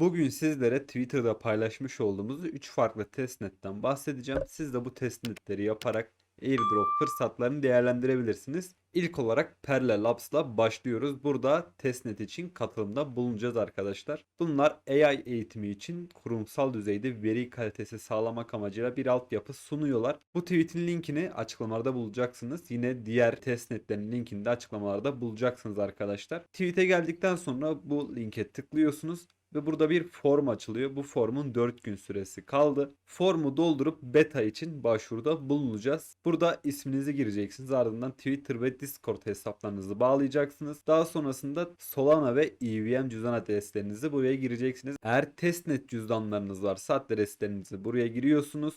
Bugün sizlere Twitter'da paylaşmış olduğumuz 3 farklı testnetten bahsedeceğim. Siz de bu testnetleri yaparak airdrop fırsatlarını değerlendirebilirsiniz. İlk olarak Perle Labs'la başlıyoruz. Burada testnet için katılımda bulunacağız arkadaşlar. Bunlar AI eğitimi için kurumsal düzeyde veri kalitesi sağlamak amacıyla bir altyapı sunuyorlar. Bu tweet'in linkini açıklamalarda bulacaksınız. Yine diğer testnetlerin linkini de açıklamalarda bulacaksınız arkadaşlar. Tweet'e geldikten sonra bu linke tıklıyorsunuz ve burada bir form açılıyor. Bu formun 4 gün süresi kaldı. Formu doldurup beta için başvuruda bulunacağız. Burada isminizi gireceksiniz. Ardından Twitter ve Discord hesaplarınızı bağlayacaksınız. Daha sonrasında Solana ve EVM cüzdan adreslerinizi buraya gireceksiniz. Eğer testnet cüzdanlarınız varsa adreslerinizi buraya giriyorsunuz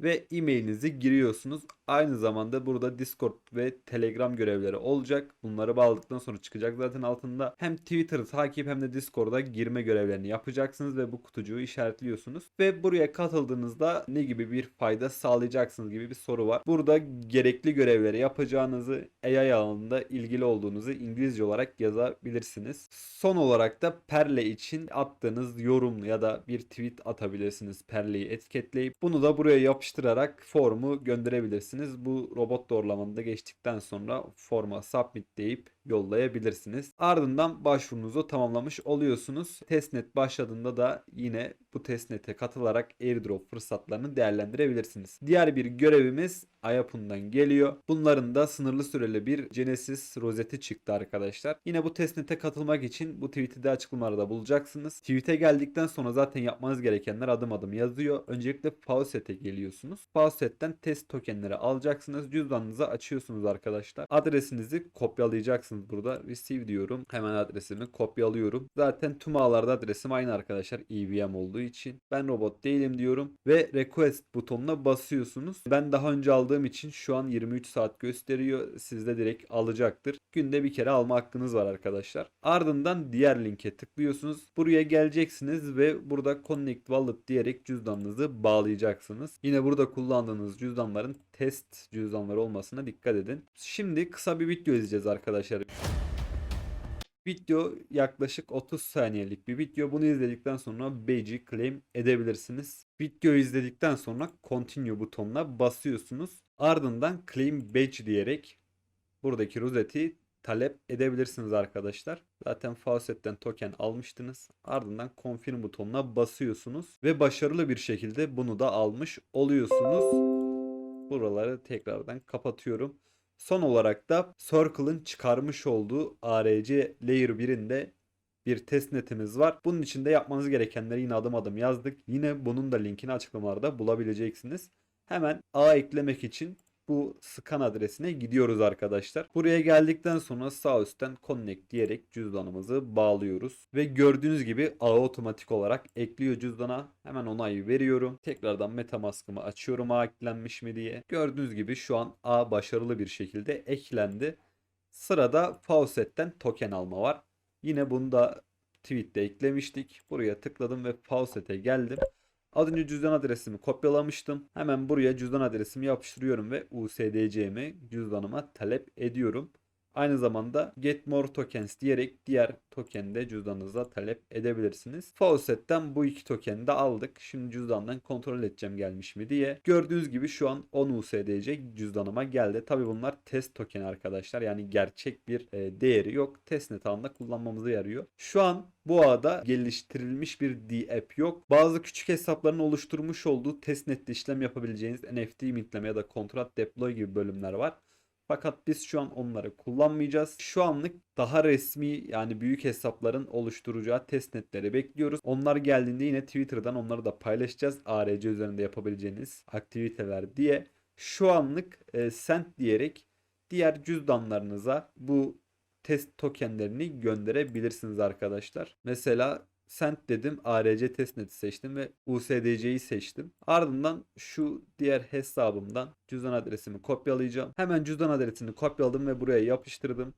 ve e-mailinizi giriyorsunuz. Aynı zamanda burada Discord ve Telegram görevleri olacak. Bunları bağladıktan sonra çıkacak zaten altında. Hem Twitter'ı takip hem de Discord'a girme görevlerini yapacaksınız ve bu kutucuğu işaretliyorsunuz. Ve buraya katıldığınızda ne gibi bir fayda sağlayacaksınız gibi bir soru var. Burada gerekli görevleri yapacağınızı, AI alanında ilgili olduğunuzu İngilizce olarak yazabilirsiniz. Son olarak da Perle için attığınız yorum ya da bir tweet atabilirsiniz Perle'yi etiketleyip. Bunu da buraya yapıştırarak formu gönderebilirsiniz. Bu robot doğrulamanı geçtikten sonra forma submit deyip yollayabilirsiniz. Ardından başvurunuzu tamamlamış oluyorsunuz. Testnet başladığında da yine bu testnete katılarak airdrop fırsatlarını değerlendirebilirsiniz. Diğer bir görevimiz Ayapun'dan geliyor. Bunların da sınırlı süreli bir Genesis rozeti çıktı arkadaşlar. Yine bu testnete katılmak için bu tweet'i de açıklamalarda bulacaksınız. Tweet'e geldikten sonra zaten yapmanız gerekenler adım adım yazıyor. Öncelikle Faucet'e geliyorsunuz. Faucet'ten test tokenleri alacaksınız. Cüzdanınızı açıyorsunuz arkadaşlar. Adresinizi kopyalayacaksınız burada. Receive diyorum. Hemen adresimi kopyalıyorum. Zaten tüm ağlarda adresim aynı arkadaşlar. EVM olduğu için. Ben robot değilim diyorum. Ve request butonuna basıyorsunuz. Ben daha önce aldığım için şu an 23 saat gösteriyor. Sizde direkt alacaktır. Günde bir kere alma hakkınız var arkadaşlar. Ardından diğer linke tıklıyorsunuz. Buraya geleceksiniz ve burada Connect Wallet diyerek cüzdanınızı bağlayacaksınız. Yine burada kullandığınız cüzdanların test cüzdanları olmasına dikkat edin. Şimdi kısa bir video izleyeceğiz arkadaşlar. Video yaklaşık 30 saniyelik bir video. Bunu izledikten sonra badge'i claim edebilirsiniz. Videoyu izledikten sonra continue butonuna basıyorsunuz. Ardından claim badge diyerek buradaki rozeti talep edebilirsiniz arkadaşlar. Zaten Faucet'ten token almıştınız. Ardından confirm butonuna basıyorsunuz ve başarılı bir şekilde bunu da almış oluyorsunuz. Buraları tekrardan kapatıyorum. Son olarak da Circle'ın çıkarmış olduğu ARC Layer 1'inde bir testnetimiz var. Bunun için de yapmanız gerekenleri yine adım adım yazdık. Yine bunun da linkini açıklamalarda bulabileceksiniz. Hemen A eklemek için bu scan adresine gidiyoruz arkadaşlar. Buraya geldikten sonra sağ üstten connect diyerek cüzdanımızı bağlıyoruz. Ve gördüğünüz gibi A otomatik olarak ekliyor cüzdana. Hemen onayı veriyorum. Tekrardan Metamask'ımı açıyorum A eklenmiş mi diye. Gördüğünüz gibi şu an A başarılı bir şekilde eklendi. Sırada Faucet'ten token alma var. Yine bunu da tweet'te eklemiştik. Buraya tıkladım ve Faucet'e geldim. Az önce cüzdan adresimi kopyalamıştım. Hemen buraya cüzdan adresimi yapıştırıyorum ve USDC'mi cüzdanıma talep ediyorum. Aynı zamanda get more tokens diyerek diğer tokeni de cüzdanınıza talep edebilirsiniz. Faucet'ten bu iki tokeni de aldık. Şimdi cüzdandan kontrol edeceğim gelmiş mi diye. Gördüğünüz gibi şu an 10 USDC cüzdanıma geldi. Tabi bunlar test tokeni arkadaşlar. Yani gerçek bir e, değeri yok. Testnet alanında kullanmamıza yarıyor. Şu an bu ağda geliştirilmiş bir D-App yok. Bazı küçük hesapların oluşturmuş olduğu testnette işlem yapabileceğiniz NFT mintleme ya da kontrat deploy gibi bölümler var. Fakat biz şu an onları kullanmayacağız. Şu anlık daha resmi yani büyük hesapların oluşturacağı testnetleri bekliyoruz. Onlar geldiğinde yine Twitter'dan onları da paylaşacağız. ARC üzerinde yapabileceğiniz aktiviteler diye. Şu anlık e, sent diyerek diğer cüzdanlarınıza bu test tokenlerini gönderebilirsiniz arkadaşlar. Mesela Sent dedim. ARC testnet'i seçtim ve USDC'yi seçtim. Ardından şu diğer hesabımdan cüzdan adresimi kopyalayacağım. Hemen cüzdan adresini kopyaladım ve buraya yapıştırdım.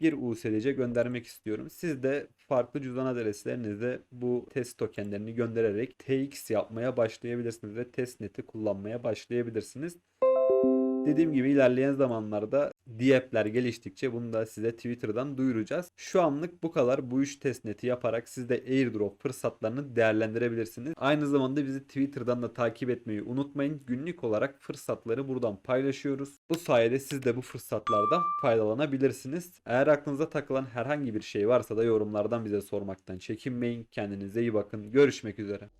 Bir USDC göndermek istiyorum. Siz de farklı cüzdan adreslerinizde bu test tokenlerini göndererek TX yapmaya başlayabilirsiniz ve testnet'i kullanmaya başlayabilirsiniz. Dediğim gibi ilerleyen zamanlarda Diyepler geliştikçe bunu da size Twitter'dan duyuracağız. Şu anlık bu kadar. Bu üç testneti yaparak siz de airdrop fırsatlarını değerlendirebilirsiniz. Aynı zamanda bizi Twitter'dan da takip etmeyi unutmayın. Günlük olarak fırsatları buradan paylaşıyoruz. Bu sayede siz de bu fırsatlardan faydalanabilirsiniz. Eğer aklınıza takılan herhangi bir şey varsa da yorumlardan bize sormaktan çekinmeyin. Kendinize iyi bakın. Görüşmek üzere.